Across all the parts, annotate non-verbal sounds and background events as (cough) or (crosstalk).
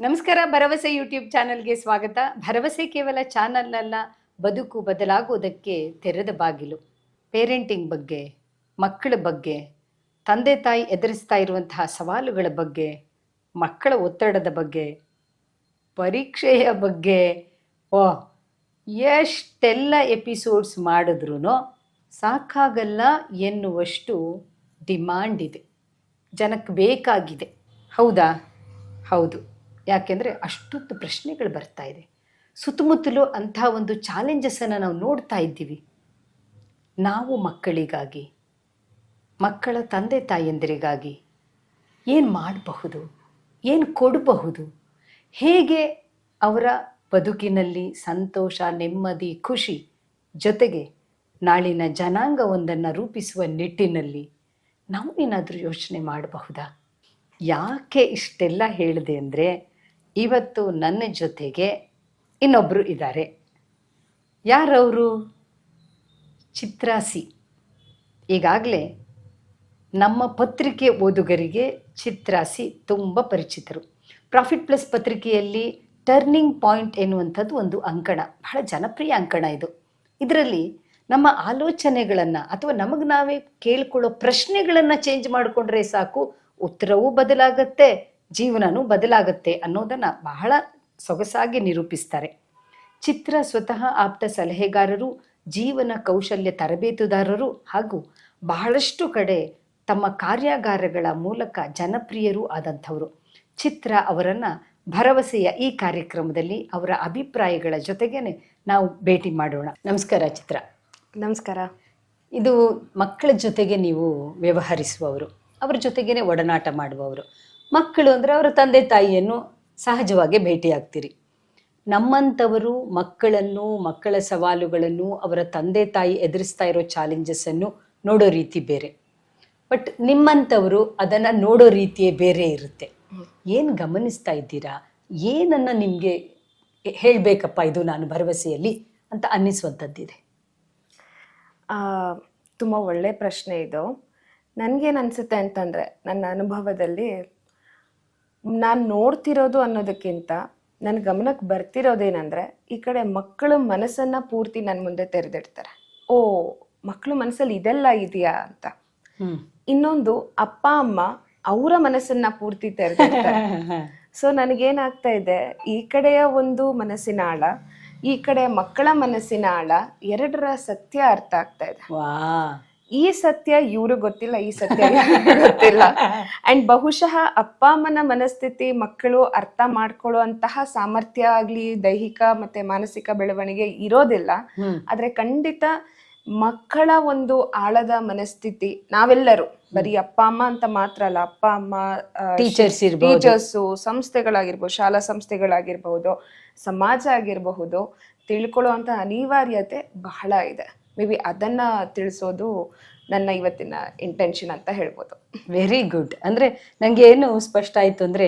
ನಮಸ್ಕಾರ, ಭರವಸೆ ಯೂಟ್ಯೂಬ್ ಚಾನಲ್ಗೆ ಸ್ವಾಗತ. ಭರವಸೆ ಕೇವಲ ಚಾನಲ್ ಅಲ್ಲ ಬದುಕು ಬದಲಾಗುವುದಕ್ಕೆ ತೆರೆದ ಬಾಗಿಲು. ಪೇರೆಂಟಿಂಗ್ ಬಗ್ಗೆ, ಮಕ್ಕಳ ಬಗ್ಗೆ, ತಂದೆ ತಾಯಿ ಎದುರಿಸ್ತಾ ಇರುವಂತಹ ಸವಾಲುಗಳ ಬಗ್ಗೆ, ಮಕ್ಕಳ ಒತ್ತಡದ ಬಗ್ಗೆ, ಪರೀಕ್ಷೆಯ ಬಗ್ಗೆ, ಓ, ಎಷ್ಟೆಲ್ಲ ಎಪಿಸೋಡ್ಸ್ ಮಾಡಿದ್ರೂ ಸಾಕಾಗಲ್ಲ ಎನ್ನುವಷ್ಟು ಡಿಮಾಂಡ್ ಇದೆ. ಜನಕ್ಕೆ ಬೇಕಾಗಿದೆ. ಹೌದಾ? ಹೌದು. ಯಾಕೆಂದರೆ ಅಷ್ಟೊಂದು ಪ್ರಶ್ನೆಗಳು ಬರ್ತಾ ಇದೆ. ಸುತ್ತಮುತ್ತಲು ಅಂಥ ಒಂದು ಚಾಲೆಂಜಸನ್ನು ನಾವು ನೋಡ್ತಾ ಇದ್ದೀವಿ. ನಾವು ಮಕ್ಕಳಿಗಾಗಿ, ಮಕ್ಕಳ ತಂದೆ ತಾಯಂದಿರಿಗಾಗಿ ಏನು ಮಾಡಬಹುದು, ಏನು ಕೊಡಬಹುದು, ಹೇಗೆ ಅವರ ಬದುಕಿನಲ್ಲಿ ಸಂತೋಷ, ನೆಮ್ಮದಿ, ಖುಷಿ ಜೊತೆಗೆ ನಾಳಿನ ಜನಾಂಗವೊಂದನ್ನು ರೂಪಿಸುವ ನಿಟ್ಟಿನಲ್ಲಿ ನಾವು ಏನಾದರೂ ಯೋಚನೆ ಮಾಡಬಹುದಾ? ಯಾಕೆ ಇಷ್ಟೆಲ್ಲ ಹೇಳಿದೆ ಅಂದರೆ ಇವತ್ತು ನನ್ನ ಜೊತೆಗೆ ಇನ್ನೊಬ್ಬರು ಇದ್ದಾರೆ. ಯಾರವರು? ಚಿತ್ರಾಸಿ. ಈಗಾಗಲೇ ನಮ್ಮ ಪತ್ರಿಕೆ ಓದುಗರಿಗೆ ಚಿತ್ರಾಸಿ ತುಂಬ ಪರಿಚಿತರು. ಪ್ರಾಫಿಟ್ ಪ್ಲಸ್ ಪತ್ರಿಕೆಯಲ್ಲಿ ಟರ್ನಿಂಗ್ ಪಾಯಿಂಟ್ ಎನ್ನುವಂಥದ್ದು ಒಂದು ಅಂಕಣ. ಬಹಳ ಜನಪ್ರಿಯ ಅಂಕಣ ಇದು. ಇದರಲ್ಲಿ ನಮ್ಮ ಆಲೋಚನೆಗಳನ್ನು ಅಥವಾ ನಮಗೆ ನಾವೇ ಕೇಳ್ಕೊಳ್ಳೋ ಪ್ರಶ್ನೆಗಳನ್ನು ಚೇಂಜ್ ಮಾಡಿಕೊಂಡ್ರೆ ಸಾಕು, ಉತ್ತರವೂ ಬದಲಾಗತ್ತೆ ಜೀವನನೂ ಬದಲಾಗುತ್ತೆ ಅನ್ನೋದನ್ನು ಬಹಳ ಸೊಗಸಾಗಿ ನಿರೂಪಿಸ್ತಾರೆ. ಚಿತ್ರ ಸ್ವತಃ ಆಪ್ತ ಸಲಹೆಗಾರರು ಜೀವನ ಕೌಶಲ್ಯ ತರಬೇತುದಾರರು ಹಾಗೂ ಬಹಳಷ್ಟು ಕಡೆ ತಮ್ಮ ಕಾರ್ಯಾಗಾರಗಳ ಮೂಲಕ ಜನಪ್ರಿಯರೂ ಆದಂಥವರು. ಚಿತ್ರ ಅವರನ್ನು ಭರವಸೆಯ ಈ ಕಾರ್ಯಕ್ರಮದಲ್ಲಿ ಅವರ ಅಭಿಪ್ರಾಯಗಳ ಜೊತೆಗೇನೆ ನಾವು ಭೇಟಿ ಮಾಡೋಣ. ನಮಸ್ಕಾರ ಚಿತ್ರ. ನಮಸ್ಕಾರ. ಇದು ಮಕ್ಕಳ ಜೊತೆಗೆ ನೀವು ವ್ಯವಹರಿಸುವವರು ಅವರ ಜೊತೆಗೇನೆ ಒಡನಾಟ ಮಾಡುವವರು. ಮಕ್ಕಳು ಅಂದರೆ ಅವರ ತಂದೆ ತಾಯಿಯನ್ನು ಸಹಜವಾಗಿ ಭೇಟಿಯಾಗ್ತೀರಿ. ನಮ್ಮಂಥವರು ಮಕ್ಕಳನ್ನು, ಮಕ್ಕಳ ಸವಾಲುಗಳನ್ನು, ಅವರ ತಂದೆ ತಾಯಿ ಎದುರಿಸ್ತಾ ಇರೋ ಚಾಲೆಂಜಸ್ಸನ್ನು ನೋಡೋ ರೀತಿ ಬೇರೆ. ಬಟ್ ನಿಮ್ಮಂಥವರು ಅದನ್ನು ನೋಡೋ ರೀತಿಯೇ ಬೇರೆ ಇರುತ್ತೆ. ಏನು ಗಮನಿಸ್ತಾ ಇದ್ದೀರಾ? ಏನನ್ನು ನಿಮಗೆ ಹೇಳಬೇಕಪ್ಪ ಇದು ನಾನು ಭರವಸೆಯಲ್ಲಿ ಅಂತ ಅನ್ನಿಸುವಂಥದ್ದಿದೆ. ತುಂಬ ಒಳ್ಳೆ ಪ್ರಶ್ನೆ ಇದು. ನನಗೇನು ಅನಿಸುತ್ತೆ ಅಂತಂದರೆ, ನನ್ನ ಅನುಭವದಲ್ಲಿ ನಾನು ನೋಡ್ತಿರೋದು ಅನ್ನೋದಕ್ಕಿಂತ ನನ್ನ ಗಮನಕ್ಕೆ ಬರ್ತಿರೋದೇನಂದ್ರೆ ಈ ಕಡೆ ಮಕ್ಕಳು ಮನಸ್ಸನ್ನು ಪೂರ್ತಿ ನನ್ನ ಮುಂದೆ ತೆರೆದಿಡ್ತಾರೆ. ಓ ಮಕ್ಕಳು ಮನಸ್ಸಲ್ಲಿ ಇದೆಲ್ಲ ಇದೆಯಾ ಅಂತ. ಇನ್ನೊಂದು ಅಪ್ಪ ಅಮ್ಮ ಅವರ ಮನಸ್ಸನ್ನ ಪೂರ್ತಿ ತೆರೆದಿರ್ತಾರೆ ಸೊ (laughs) ನನಗೇನಾಗ್ತಾ ಇದೆ ಈ ಕಡೆಯ ಒಂದು ಮನಸ್ಸಿನ ಆಳ ಈ ಕಡೆ ಮಕ್ಕಳ ಮನಸ್ಸಿನ ಆಳ ಎರಡರ ಸತ್ಯ ಅರ್ಥ ಆಗ್ತಾ ಇದೆ. ಈ ಸತ್ಯ ಇವರು ಗೊತ್ತಿಲ್ಲ ಈ ಸತ್ಯ ಗೊತ್ತಿಲ್ಲ. ಅಂಡ್ ಬಹುಶಃ ಅಪ್ಪ ಅಮ್ಮನ ಮನಸ್ಥಿತಿ ಮಕ್ಕಳು ಅರ್ಥ ಮಾಡ್ಕೊಳ್ಳುವಂತಹ ಸಾಮರ್ಥ್ಯ ಆಗ್ಲಿ ದೈಹಿಕ ಮತ್ತೆ ಮಾನಸಿಕ ಬೆಳವಣಿಗೆ ಇರೋದಿಲ್ಲ. ಆದ್ರೆ ಖಂಡಿತ ಮಕ್ಕಳ ಒಂದು ಆಳದ ಮನಸ್ಥಿತಿ ನಾವೆಲ್ಲರೂ ಬರೀ ಅಪ್ಪ ಅಮ್ಮ ಅಂತ ಮಾತ್ರ ಅಲ್ಲ ಅಪ್ಪ ಅಮ್ಮ ಟೀಚರ್ಸ್ ಟೀಚರ್ಸು ಸಂಸ್ಥೆಗಳಾಗಿರ್ಬೋದು ಶಾಲಾ ಸಂಸ್ಥೆಗಳಾಗಿರ್ಬಹುದು ಸಮಾಜ ಆಗಿರಬಹುದು ತಿಳ್ಕೊಳ್ಳುವಂತ ಅನಿವಾರ್ಯತೆ ಬಹಳ ಇದೆ. ಮೇ ಬಿ ಅದನ್ನ ತಿಳಿಸೋದು ನನ್ನ ಇವತ್ತಿನ ಇಂಟೆನ್ಷನ್ ಅಂತ ಹೇಳ್ಬೋದು. ವೆರಿ ಗುಡ್ ಅಂದ್ರೆ ನಂಗೆ ಏನು ಸ್ಪಷ್ಟ ಆಯ್ತು ಅಂದ್ರೆ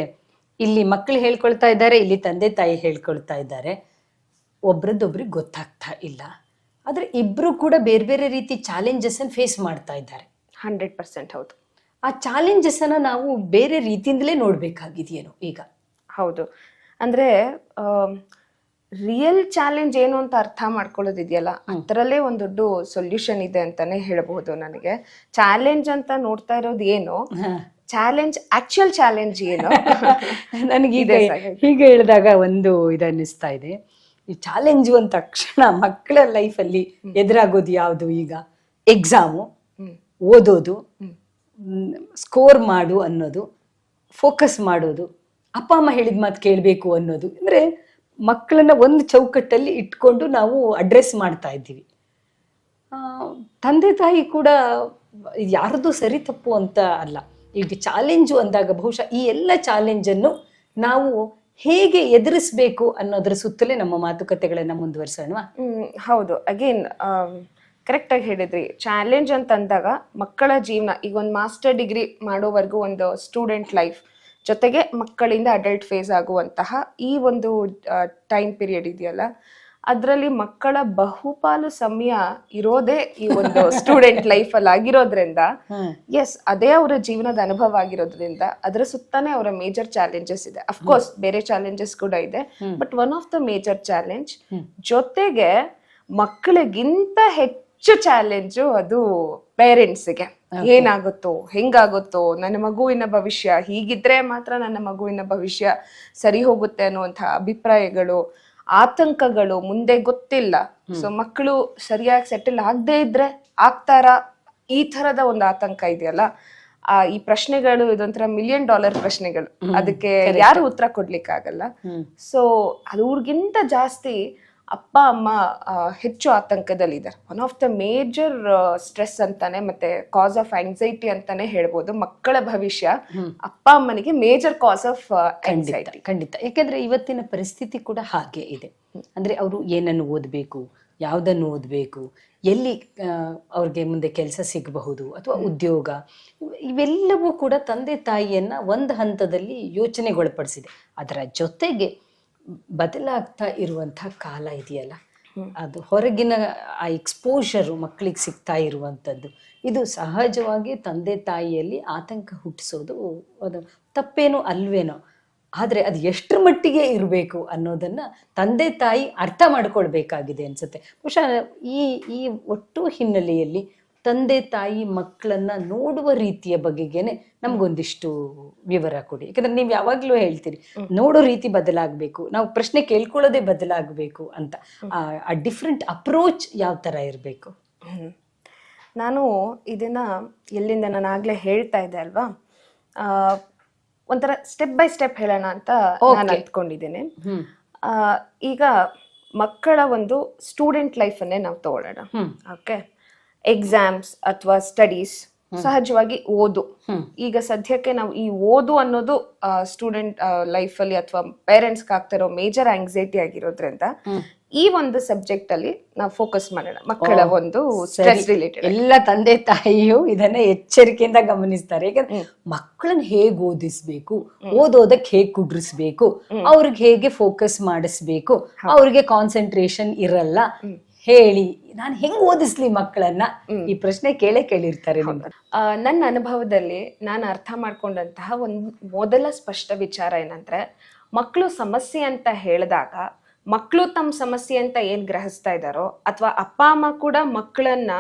ಇಲ್ಲಿ ಮಕ್ಕಳು ಹೇಳ್ಕೊಳ್ತಾ ಇದ್ದಾರೆ ಇಲ್ಲಿ ತಂದೆ ತಾಯಿ ಹೇಳ್ಕೊಳ್ತಾ ಇದ್ದಾರೆ. ಒಬ್ರದ್ದೊಬ್ರಿಗೆ ಗೊತ್ತಾಗ್ತಾ ಇಲ್ಲ. ಆದ್ರೆ ಇಬ್ರು ಕೂಡ ಬೇರೆ ಬೇರೆ ರೀತಿ ಚಾಲೆಂಜಸ್ ಅನ್ನು ಫೇಸ್ ಮಾಡ್ತಾ ಇದ್ದಾರೆ. ಹಂಡ್ರೆಡ್ ಪರ್ಸೆಂಟ್ ಹೌದು. ಆ ಚಾಲೆಂಜಸ್ ಅನ್ನ ನಾವು ಬೇರೆ ರೀತಿಯಿಂದಲೇ ನೋಡ್ಬೇಕಾಗಿದೆಯೇನು ಈಗ? ಹೌದು. ಅಂದ್ರೆ ರಿಯಲ್ ಚಾಲೆಂಜ್ ಏನು ಅಂತ ಅರ್ಥ ಮಾಡ್ಕೊಳ್ಳೋದಿದೆಯಲ್ಲ? ಅದರಲ್ಲೇ ಒಂದು ದೊಡ್ಡ ಸೊಲ್ಯೂಷನ್ ಇದೆ ಅಂತಾನೆ ಹೇಳಬಹುದು ನನಗೆ. ಚಾಲೆಂಜ್ ಅಂತ ನೋಡ್ತಾ ಇರೋದು ಏನು? ಚಾಲೆಂಜ್ ಆಕ್ಚುಯಲ್ ಚಾಲೆಂಜ್ ಏನು? (laughs) ನನಗಿದೆ ಹೀಗೆ ಹೇಳಿದಾಗ ಒಂದು ಇದನ್ನಿಸ್ತಾ ಇದೆ. ಈ ಚಾಲೆಂಜ್ ಅಂದ ತಕ್ಷಣ ಮಕ್ಕಳ ಲೈಫಲ್ಲಿ ಎದುರಾಗೋದು ಯಾವುದು ಈಗ? ಎಕ್ಸಾಮು ಓದೋದು. ಸ್ಕೋರ್ ಮಾಡು ಅನ್ನೋದು ಫೋಕಸ್ ಮಾಡೋದು ಅಪ್ಪ ಅಮ್ಮ ಹೇಳಿದ ಮಾತು ಕೇಳಬೇಕು ಅನ್ನೋದು. ಅಂದರೆ ಮಕ್ಕಳನ್ನ ಒಂದು ಚೌಕಟ್ಟಲ್ಲಿ ಇಟ್ಕೊಂಡು ನಾವು ಅಡ್ರೆಸ್ ಮಾಡ್ತಾ ಇದ್ದೀವಿ. ತಂದೆ ತಾಯಿ ಕೂಡ ಯಾರದು ಸರಿ ತಪ್ಪು ಅಂತ ಅಲ್ಲ. ಈಗ ಚಾಲೆಂಜು ಅಂದಾಗ ಬಹುಶಃ ಈ ಎಲ್ಲ ಚಾಲೆಂಜನ್ನು ನಾವು ಹೇಗೆ ಎದುರಿಸಬೇಕು ಅನ್ನೋದ್ರ ಸುತ್ತಲೇ ನಮ್ಮ ಮಾತುಕತೆಗಳನ್ನು ಮುಂದುವರಿಸೋಣ. ಹೌದು. ಅಗೇನ್ ಕರೆಕ್ಟ್ ಆಗಿ ಹೇಳಿದ್ರಿ. ಚಾಲೆಂಜ್ ಅಂತ ಅಂದಾಗ ಮಕ್ಕಳ ಜೀವನ, ಈಗ ಒಂದು ಮಾಸ್ಟರ್ ಡಿಗ್ರಿ ಮಾಡೋವರೆಗೂ ಒಂದು ಸ್ಟೂಡೆಂಟ್ ಲೈಫ್ ಜೊತೆಗೆ ಮಕ್ಕಳಿಂದ ಅಡಲ್ಟ್ ಫೇಸ್ ಆಗುವಂತಹ ಈ ಒಂದು ಟೈಮ್ ಪೀರಿಯಡ್ ಇದೆಯಲ್ಲ ಅದರಲ್ಲಿ ಮಕ್ಕಳ ಬಹುಪಾಲು ಸಮಯ ಇರೋದೇ ಈ ಒಂದು (laughs) ಸ್ಟೂಡೆಂಟ್ ಲೈಫ್ ಅಲ್ಲಿ ಆಗಿರೋದ್ರಿಂದ ಎಸ್ ಅದೇ ಅವರ ಜೀವನದ ಅನುಭವ ಆಗಿರೋದ್ರಿಂದ ಅದರ ಸುತ್ತಾನೆ ಅವರ ಮೇಜರ್ ಚಾಲೆಂಜಸ್ ಇದೆ. ಅಫ್ಕೋರ್ಸ್ ಬೇರೆ ಚಾಲೆಂಜಸ್ ಕೂಡ ಇದೆ but one of the major challenge ಜೊತೆಗೆ ಮಕ್ಕಳಿಗಿಂತ ಹೆಚ್ಚು ಚಾಲೆಂಜು ಅದು ಪೇರೆಂಟ್ಸ್ಗೆ ಏನಾಗುತ್ತೋ ಹೆಂಗಾಗುತ್ತೋ ನನ್ನ ಮಗುವಿನ ಭವಿಷ್ಯ ಹೀಗಿದ್ರೆ ಮಾತ್ರ ನನ್ನ ಮಗುವಿನ ಭವಿಷ್ಯ ಸರಿ ಹೋಗುತ್ತೆ ಅನ್ನುವಂತಹ ಅಭಿಪ್ರಾಯಗಳು ಆತಂಕಗಳು ಮುಂದೆ ಗೊತ್ತಿಲ್ಲ. ಸೊ ಮಕ್ಕಳು ಸರಿಯಾಗಿ ಸೆಟಲ್ ಆಗದೆ ಇದ್ರೆ ಆಗ್ತಾರಾ? ಈ ತರದ ಒಂದು ಆತಂಕ ಇದೆಯಲ್ಲ? ಆ ಈ ಪ್ರಶ್ನೆಗಳು ಇದೊಂಥರ ಮಿಲಿಯನ್ ಡಾಲರ್ ಪ್ರಶ್ನೆಗಳು. ಅದಕ್ಕೆ ಯಾರು ಉತ್ತರ ಕೊಡ್ಲಿಕ್ಕಾಗಲ್ಲ? ಸೊ ಅವ್ರಿಗಿಂತ ಜಾಸ್ತಿ ಅಪ್ಪ ಅಮ್ಮ ಹೆಚ್ಚು ಆತಂಕದಲ್ಲಿದ್ದಾರೆ. One of the major stress ಅಂತಾನೆ ಮತ್ತೆ ಕಾಸ್ ಆಫ್ ಆಂಗ್ಸೈಟಿ ಅಂತಾನೆ ಹೇಳ್ಬೋದು. ಮಕ್ಕಳ ಭವಿಷ್ಯ ಅಪ್ಪ ಅಮ್ಮನಿಗೆ ಮೇಜರ್ ಕಾಸ್ ಆಫ್ ಆಂಗ್ಸೈಟಿ ಖಂಡಿತ ಯಾಕೆಂದ್ರೆ ಇವತ್ತಿನ ಪರಿಸ್ಥಿತಿ ಕೂಡ ಹಾಗೆ ಇದೆ. ಅಂದ್ರೆ ಅವರು ಏನನ್ನು ಓದಬೇಕು ಯಾವುದನ್ನು ಓದಬೇಕು ಎಲ್ಲಿ ಅವ್ರಿಗೆ ಮುಂದೆ ಕೆಲಸ ಸಿಗಬಹುದು ಅಥವಾ ಉದ್ಯೋಗ ಇವೆಲ್ಲವೂ ಕೂಡ ತಂದೆ ತಾಯಿಯನ್ನ ಒಂದು ಹಂತದಲ್ಲಿ ಯೋಚನೆಗೊಳಪಡಿಸಿದೆ. ಅದರ ಜೊತೆಗೆ ಬದಲಾಗ್ತಾ ಇರುವಂತಹ ಕಾಲ ಇದೆಯಲ್ಲ? ಅದು ಹೊರಗಿನ ಆ ಎಕ್ಸ್ಪೋಷರು ಮಕ್ಕಳಿಗೆ ಸಿಗ್ತಾ ಇರುವಂಥದ್ದು. ಇದು ಸಹಜವಾಗಿ ತಂದೆ ತಾಯಿಯಲ್ಲಿ ಆತಂಕ ಹುಟ್ಟಿಸೋದು ಅದು ತಪ್ಪೇನೋ ಅಲ್ವೇನೋ. ಆದರೆ ಅದು ಎಷ್ಟರ ಮಟ್ಟಿಗೆ ಇರಬೇಕು ಅನ್ನೋದನ್ನು ತಂದೆ ತಾಯಿ ಅರ್ಥ ಮಾಡ್ಕೊಳ್ಬೇಕಾಗಿದೆ ಅನ್ಸುತ್ತೆ. ಬಹುಶಃ ಈ ಈ ಒಟ್ಟು ಹಿನ್ನೆಲೆಯಲ್ಲಿ ತಂದೆ ತಾಯಿ ಮಕ್ಕಳನ್ನ ನೋಡುವ ರೀತಿಯ ಬಗೆಗೇನೆ ನಮ್ಗೊಂದಿಷ್ಟು ವಿವರ ಕೊಡಿ. ಯಾಕಂದ್ರೆ ನೀವು ಯಾವಾಗ್ಲೂ ಹೇಳ್ತೀರಿ ನೋಡೋ ರೀತಿ ಬದಲಾಗಬೇಕು ನಾವು ಪ್ರಶ್ನೆ ಕೇಳ್ಕೊಳ್ಳೋದೇ ಬದಲಾಗಬೇಕು ಅಂತ. ಆ- ಡಿಫ್ರೆಂಟ್ ಅಪ್ರೋಚ್ ಯಾವ ತರ ಇರಬೇಕು? ನಾನು ಇದನ್ನ ಎಲ್ಲಿಂದ ನಾನು ಆಗ್ಲೇ ಹೇಳ್ತಾ ಇದ್ದೆ ಅಲ್ವಾ? ಆ, ಒಂಥರ ಸ್ಟೆಪ್ ಬೈ ಸ್ಟೆಪ್ ಹೇಳೋಣ ಅಂತ ನಾನು ಅಂದ್ಕೊಂಡಿದ್ದೀನಿ ಆ, ಈಗ ಮಕ್ಕಳ ಒಂದು ಸ್ಟೂಡೆಂಟ್ ಲೈಫನ್ನೇ ನಾವು ತಗೊಳ್ಳೋಣ. ಓಕೆ ಎಕ್ಸಾಮ್ಸ್ ಅಥವಾ ಸ್ಟಡೀಸ್ ಸಹಜವಾಗಿ ಓದು. ಈಗ ಸದ್ಯಕ್ಕೆ ನಾವು ಈ ಓದು ಅನ್ನೋದು ಸ್ಟೂಡೆಂಟ್ ಲೈಫ್ ಅಲ್ಲಿ ಅಥವಾ ಪೇರೆಂಟ್ಸ್ ಆಗ್ತಿರೋ ಮೇಜರ್ ಆಂಗ್ಸೈಟಿ ಆಗಿರೋದ್ರಿಂದ ಈ ಒಂದು ಸಬ್ಜೆಕ್ಟ್ ಅಲ್ಲಿ ನಾವು ಫೋಕಸ್ ಮಾಡೋಣ. ಮಕ್ಕಳ ಒಂದು ಸ್ಟ್ರೆಸ್ ರಿಲೇಟೆಡ್ ಎಲ್ಲ ತಂದೆ ತಾಯಿಯು ಇದನ್ನ ಎಚ್ಚರಿಕೆಯಿಂದ ಗಮನಿಸ್ತಾರೆ. ಯಾಕಂದ್ರೆ ಮಕ್ಕಳನ್ನ ಹೇಗೆ ಓದಿಸ್ಬೇಕು? ಓದೋದಕ್ಕೆ ಹೇಗೆ ಕುಡ್ರಿಸ್ಬೇಕು ಅವ್ರಿಗೆ ಹೇಗೆ ಫೋಕಸ್ ಮಾಡಿಸ್ಬೇಕು? ಅವ್ರಿಗೆ ಕಾನ್ಸಂಟ್ರೇಷನ್ ಇರಲ್ಲ? ಹೇಳಿ ನಾನು ಹೆಂಗ್ ಓದಿಸ್ಲಿ ಮಕ್ಕಳನ್ನ? ಈ ಪ್ರಶ್ನೆ ಕೇಳೇ ಕೇಳಿರ್ತಾರೆ ನನ್ನ ಅನುಭವದಲ್ಲಿ ನಾನು ಅರ್ಥ ಮಾಡ್ಕೊಂಡಂತಹ ಒಂದು ಮೊದಲ ಸ್ಪಷ್ಟ ವಿಚಾರ ಏನಂದ್ರೆ ಮಕ್ಕಳು ಸಮಸ್ಯೆ ಅಂತ ಹೇಳಿದಾಗ ಮಕ್ಕಳು ತಮ್ಮ ಸಮಸ್ಯೆ ಅಂತ ಏನ್ ಗ್ರಹಿಸ್ತಾ ಇದ್ದಾರೋ ಅಥವಾ ಅಪ್ಪ ಅಮ್ಮ ಕೂಡ ಮಕ್ಕಳನ್ನ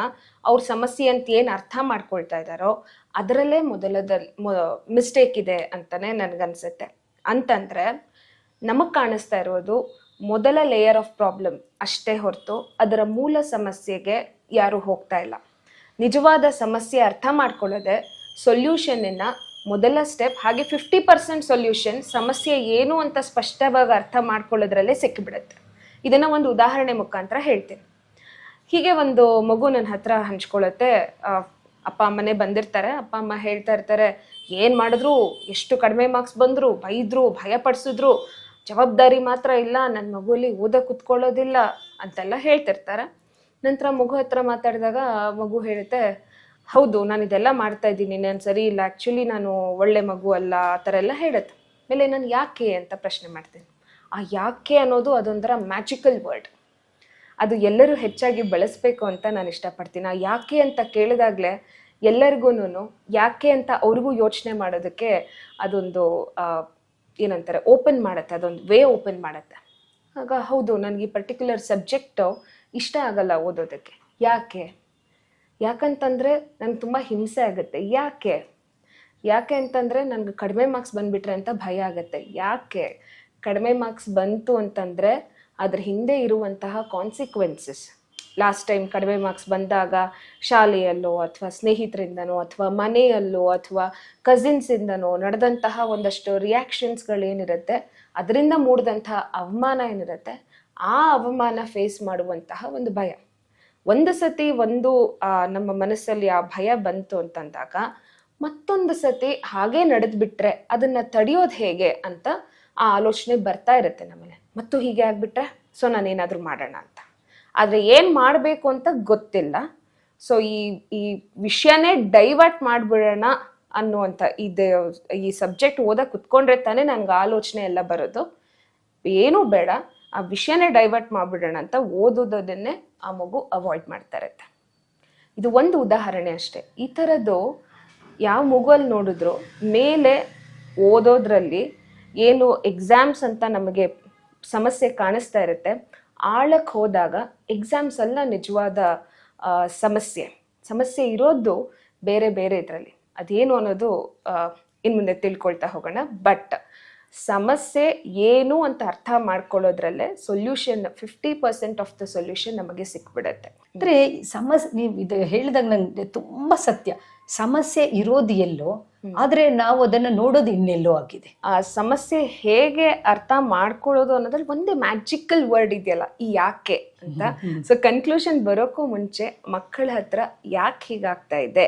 ಅವ್ರ ಸಮಸ್ಯೆ ಅಂತ ಏನ್ ಅರ್ಥ ಮಾಡ್ಕೊಳ್ತಾ ಇದ್ದಾರೋ ಅದರಲ್ಲೇ ಮೊದಲದಲ್ಲಿ ಮಿಸ್ಟೇಕ್ ಇದೆ ಅಂತಾನೆ ನನ್ಗನ್ಸುತ್ತೆ. ಅಂತಂದ್ರೆ ನಮಗ್ ಕಾಣಿಸ್ತಾ ಇರೋದು ಮೊದಲ ಲೇಯರ್ ಆಫ್ ಪ್ರಾಬ್ಲಮ್ ಅಷ್ಟೇ ಹೊರತು ಅದರ ಮೂಲ ಸಮಸ್ಯೆಗೆ ಯಾರು ಹೋಗ್ತಾ ಇಲ್ಲ. ನಿಜವಾದ ಸಮಸ್ಯೆ ಅರ್ಥ ಮಾಡ್ಕೊಳ್ಳೋದೆ ಸೊಲ್ಯೂಷನ್ನ ಮೊದಲ ಸ್ಟೆಪ್ ಹಾಗೆ ಫಿಫ್ಟಿ ಪರ್ಸೆಂಟ್ ಸೊಲ್ಯೂಷನ್ ಸಮಸ್ಯೆ ಏನು ಅಂತ ಸ್ಪಷ್ಟವಾಗಿ ಅರ್ಥ ಮಾಡ್ಕೊಳ್ಳೋದ್ರಲ್ಲೇ ಸಿಕ್ಕಿಬಿಡುತ್ತೆ. ಇದನ್ನ ಒಂದು ಉದಾಹರಣೆ ಮುಖಾಂತರ ಹೇಳ್ತೀನಿ. ಹೀಗೆ ಒಂದು ಮಗು ನನ್ನ ಹತ್ರ ಹಂಚ್ಕೊಳ್ಳುತ್ತೆ ಅಪ್ಪ ಅಮ್ಮನೇ ಬಂದಿರ್ತಾರೆ, ಅಪ್ಪ ಅಮ್ಮ ಹೇಳ್ತಾ ಇರ್ತಾರೆ, ಏನು ಮಾಡಿದ್ರು, ಎಷ್ಟು ಕಡಿಮೆ ಮಾರ್ಕ್ಸ್ ಬಂದ್ರು, ಬೈದ್ರು ಭಯ ಪಡಿಸಿದ್ರು ಜವಾಬ್ದಾರಿ ಮಾತ್ರ ಇಲ್ಲ ನನ್ನ ಮಗುಲಿ ಓದ ಕುತ್ಕೊಳ್ಳೋದಿಲ್ಲ ಅಂತೆಲ್ಲ ಹೇಳ್ತಿರ್ತಾರೆ. ನಂತರ ಮಗು ಹತ್ರ ಮಾತಾಡಿದಾಗ ಮಗು ಹೇಳುತ್ತೆ, ಹೌದು, ನಾನು ಇದೆಲ್ಲ ಮಾಡ್ತಾ ಇದ್ದೀನಿ, ನಾನು ಸರಿ ಇಲ್ಲ ಆ್ಯಕ್ಚುಲಿ ನಾನು ಒಳ್ಳೆ ಮಗು ಅಲ್ಲ, ಆ ಥರ ಎಲ್ಲ ಹೇಳುತ್ತೆ. ಆಮೇಲೆ ನಾನು ಯಾಕೆ ಅಂತ ಪ್ರಶ್ನೆ ಮಾಡ್ತೀನಿ. ಆ ಯಾಕೆ ಅನ್ನೋದು ಅದೊಂಥರ ಮ್ಯಾಜಿಕಲ್ ವರ್ಡ್ ಅದು ಎಲ್ಲರೂ ಹೆಚ್ಚಾಗಿ ಬಳಸಬೇಕು ಅಂತ ನಾನು ಇಷ್ಟಪಡ್ತೀನಿ. ಆ ಯಾಕೆ ಅಂತ ಕೇಳಿದಾಗಲೇ ಎಲ್ಲರಿಗೂ ಯಾಕೆ ಅಂತ ಅವ್ರಿಗೂ ಯೋಚನೆ ಮಾಡೋದಕ್ಕೆ ಅದೊಂದು ಏನಂತಾರೆ ಓಪನ್ ಮಾಡುತ್ತೆ, ಅದೊಂದು ವೇ ಓಪನ್ ಮಾಡುತ್ತೆ. ಆಗ ಹೌದು, ನನಗೆ ಈ ಪರ್ಟಿಕ್ಯುಲರ್ ಸಬ್ಜೆಕ್ಟು ಇಷ್ಟ ಆಗಲ್ಲ ಓದೋದಕ್ಕೆ. ಯಾಕೆ? ಯಾಕಂತಂದರೆ ನನಗೆ ತುಂಬ ಹಿಂಸೆ ಆಗುತ್ತೆ. ಯಾಕೆ? ಯಾಕೆ ಅಂತಂದರೆ ನನಗೆ ಕಡಿಮೆ ಮಾರ್ಕ್ಸ್ ಬಂದುಬಿಟ್ರೆ ಅಂತ ಭಯ ಆಗುತ್ತೆ. ಯಾಕೆ? ಕಡಿಮೆ ಮಾರ್ಕ್ಸ್ ಬಂತು ಅಂತಂದರೆ ಅದ್ರ ಹಿಂದೆ ಇರುವಂತಹ ಕಾನ್ಸಿಕ್ವೆನ್ಸಸ್ ಲಾಸ್ಟ್ ಟೈಮ್ ಕಡಿಮೆ ಮಾರ್ಕ್ಸ್ ಬಂದಾಗ ಶಾಲೆಯಲ್ಲೋ ಅಥವಾ ಸ್ನೇಹಿತರಿಂದನೋ ಅಥವಾ ಮನೆಯಲ್ಲೋ ಅಥವಾ ಕಸಿನ್ಸಿಂದನೋ ನಡೆದಂತಹ ಒಂದಷ್ಟು ರಿಯಾಕ್ಷನ್ಸ್ಗಳೇನಿರುತ್ತೆ ಅದರಿಂದ ಮೂಡಿದಂತಹ ಅವಮಾನ ಏನಿರುತ್ತೆ, ಆ ಅವಮಾನ ಫೇಸ್ ಮಾಡುವಂತಹ ಒಂದು ಭಯ. ಒಂದು ಸತಿ ಒಂದು ನಮ್ಮ ಮನಸ್ಸಲ್ಲಿ ಆ ಭಯ ಬಂತು ಅಂತಂದಾಗ ಮತ್ತೊಂದು ಸತಿ ಹಾಗೆ ನಡೆದ್ಬಿಟ್ರೆ ಅದನ್ನ ತಡೆಯೋದು ಹೇಗೆ ಅಂತ ಆ ಆಲೋಚನೆ ಬರ್ತಾ ಇರುತ್ತೆ ನಮ್ಮನೆ. ಮತ್ತು ಹೀಗೆ ಆಗ್ಬಿಟ್ರೆ, ಸೊ, ನಾನೇನಾದ್ರೂ ಮಾಡೋಣ ಆದ್ರೆ ಏನು ಮಾಡಬೇಕು ಅಂತ ಗೊತ್ತಿಲ್ಲ. ಸೊ ಈ ಈ ವಿಷಯನೇ ಡೈವರ್ಟ್ ಮಾಡಿಬಿಡೋಣ ಅನ್ನುವಂಥ ಇದು ಈ ಸಬ್ಜೆಕ್ಟ್ ಓದಕ್ಕೆ ಕುತ್ಕೊಂಡ್ರೆ ತಾನೇ ನನಗೆ ಆಲೋಚನೆ ಎಲ್ಲ ಬರೋದು. ಏನೂ ಬೇಡ, ಆ ವಿಷಯನೇ ಡೈವರ್ಟ್ ಮಾಡಿಬಿಡೋಣ ಅಂತ ಓದೋದನ್ನೇ ಆ ಮಗು ಅವಾಯ್ಡ್ ಮಾಡ್ತಾ ಇರತ್ತೆ ಇದು ಒಂದು ಉದಾಹರಣೆ ಅಷ್ಟೇ. ಈ ಥರದ್ದು ಯಾವ ಮಗುವಲ್ಲಿ ನೋಡಿದ್ರು ಮೇಲೆ ಓದೋದ್ರಲ್ಲಿ ಏನು ಎಕ್ಸಾಮ್ಸ್ ಅಂತ ನಮಗೆ ಸಮಸ್ಯೆ ಕಾಣಿಸ್ತಾ ಇರುತ್ತೆ ಆಳಕ್ಕೆ ಹೋದಾಗ ಎಕ್ಸಾಮ್ಸ್ ಅಲ್ಲ ನಿಜವಾದ ಸಮಸ್ಯೆ. ಸಮಸ್ಯೆ ಇರೋದು ಬೇರೆ ಬೇರೆ ಇದರಲ್ಲಿ. ಅದೇನು ಅನ್ನೋದು ಇನ್ನು ಮುಂದೆ ತಿಳ್ಕೊಳ್ತಾ ಹೋಗೋಣ. ಬಟ್ ಸಮಸ್ಯೆ ಏನು ಅಂತ ಅರ್ಥ ಮಾಡ್ಕೊಳ್ಳೋದ್ರಲ್ಲೇ solution fifty percent of the solution ನಮಗೆ ಸಿಕ್ಬಿಡುತ್ತೆ. ಅಂದರೆ ಸಮಸ್ಯೆ ನೀವು ಇದು ಹೇಳಿದಾಗ ನನಗೆ ತುಂಬ ಸತ್ಯ. ಸಮಸ್ಯೆ ಇರೋದು ಎಲ್ಲೋ ಆದ್ರೆ ನಾವು ಅದನ್ನ ನೋಡೋದು ಇನ್ನೆಲ್ಲೋ ಆಗಿದೆ. ಆ ಸಮಸ್ಯೆ ಹೇಗೆ ಅರ್ಥ ಮಾಡ್ಕೊಳ್ಳೋದು ಅನ್ನೋದ್ರಲ್ಲಿ ಒಂದೇ ಮ್ಯಾಜಿಕಲ್ ವರ್ಡ್ ಇದೆಯಲ್ಲ ಈ ಯಾಕೆ ಅಂತ. ಸೊ ಕನ್ಕ್ಲೂಷನ್ ಬರೋಕ್ಕೂ ಮುಂಚೆ ಮಕ್ಕಳ ಹತ್ರ ಯಾಕೆ ಹೀಗಾಗ್ತಾ ಇದೆ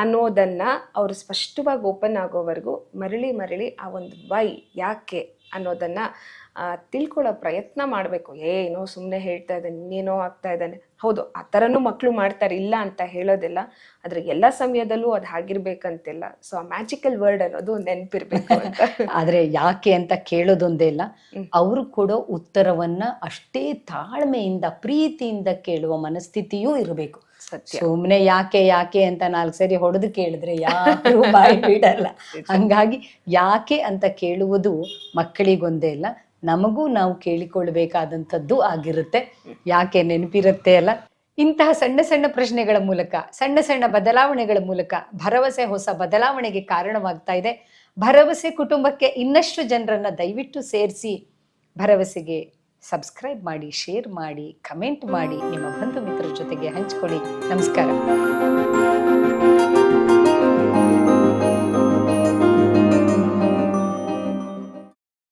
ಅನ್ನೋದನ್ನ ಅವ್ರು ಸ್ಪಷ್ಟವಾಗಿ ಓಪನ್ ಆಗೋವರೆಗೂ ಮರಳಿ ಮರಳಿ ಆ ಒಂದು ವೈ ಯಾಕೆ ಅನ್ನೋದನ್ನ ತಿಳ್ಕೊಳ್ಳೋ ಪ್ರಯತ್ನ ಮಾಡಬೇಕು. ಏನೋ ಸುಮ್ಮನೆ ಹೇಳ್ತಾ ಇದ್ದಾನೆ ಇನ್ನೇನೋ ಆಗ್ತಾ ಇದ್ದಾನೆ. ಹೌದು ಆ ಥರನೂ ಮಕ್ಕಳು ಮಾಡ್ತಾರೆ ಇಲ್ಲ ಅಂತ ಹೇಳೋದಿಲ್ಲ. ಆದ್ರೆ ಎಲ್ಲ ಸಮಯದಲ್ಲೂ ಅದು ಹಾಗಿರ್ಬೇಕಂತಿಲ್ಲ. ಸೊ ಆ ಮ್ಯಾಜಿಕಲ್ ವರ್ಡ್ ಅನ್ನೋದು ನೆನಪಿರ್ಬೇಕು (laughs) ಆದ್ರೆ ಯಾಕೆ ಅಂತ ಕೇಳೋದೊಂದೇ ಇಲ್ಲ. ಅವರು ಕೊಡೋ ಉತ್ತರವನ್ನ ಅಷ್ಟೇ ತಾಳ್ಮೆಯಿಂದ ಪ್ರೀತಿಯಿಂದ ಕೇಳುವ ಮನಸ್ಥಿತಿಯೂ ಇರಬೇಕು. ಸತ್ಯ. ಸುಮ್ನೆ ಯಾಕೆ ಯಾಕೆ ಅಂತ ನಾಲ್ಕು ಸರಿ ಹೊಡೆದು ಕೇಳಿದ್ರೆ ಯಾರು ಬಾಯಿ ಬಿಡಲ್ಲ (laughs) ಹಂಗಾಗಿ ಯಾಕೆ ಅಂತ ಕೇಳುವುದು ಮಕ್ಕಳಿಗೊಂದೇ ಇಲ್ಲ. ನಮಗೂ ನಾವು ಕೇಳಿಕೊಳ್ಬೇಕಾದಂಥದ್ದು ಆಗಿರುತ್ತೆ. ಯಾಕೆ ನೆನಪಿರುತ್ತೆ ಅಲ್ಲ? ಇಂತಹ ಸಣ್ಣ ಸಣ್ಣ ಪ್ರಶ್ನೆಗಳ ಮೂಲಕ, ಸಣ್ಣ ಸಣ್ಣ ಬದಲಾವಣೆಗಳ ಮೂಲಕ ಭರವಸೆ, ಹೊಸ ಬದಲಾವಣೆಗೆ ಕಾರಣವಾಗ್ತಾ ಇದೆ. ಭರವಸೆ ಕುಟುಂಬಕ್ಕೆ ಇನ್ನಷ್ಟು ಜನರನ್ನ ದಯವಿಟ್ಟು ಸೇರಿಸಿ ಭರವಸೆಗೆ ಸಬ್ಸ್ಕ್ರೈಬ್ ಮಾಡಿ, ಶೇರ್ ಮಾಡಿ, ಕಮೆಂಟ್ ಮಾಡಿ, ನಿಮ್ಮ ಬಂಧು ಮಿತ್ರರ ಜೊತೆಗೆ ಹಂಚಿಕೊಳ್ಳಿ. ನಮಸ್ಕಾರ.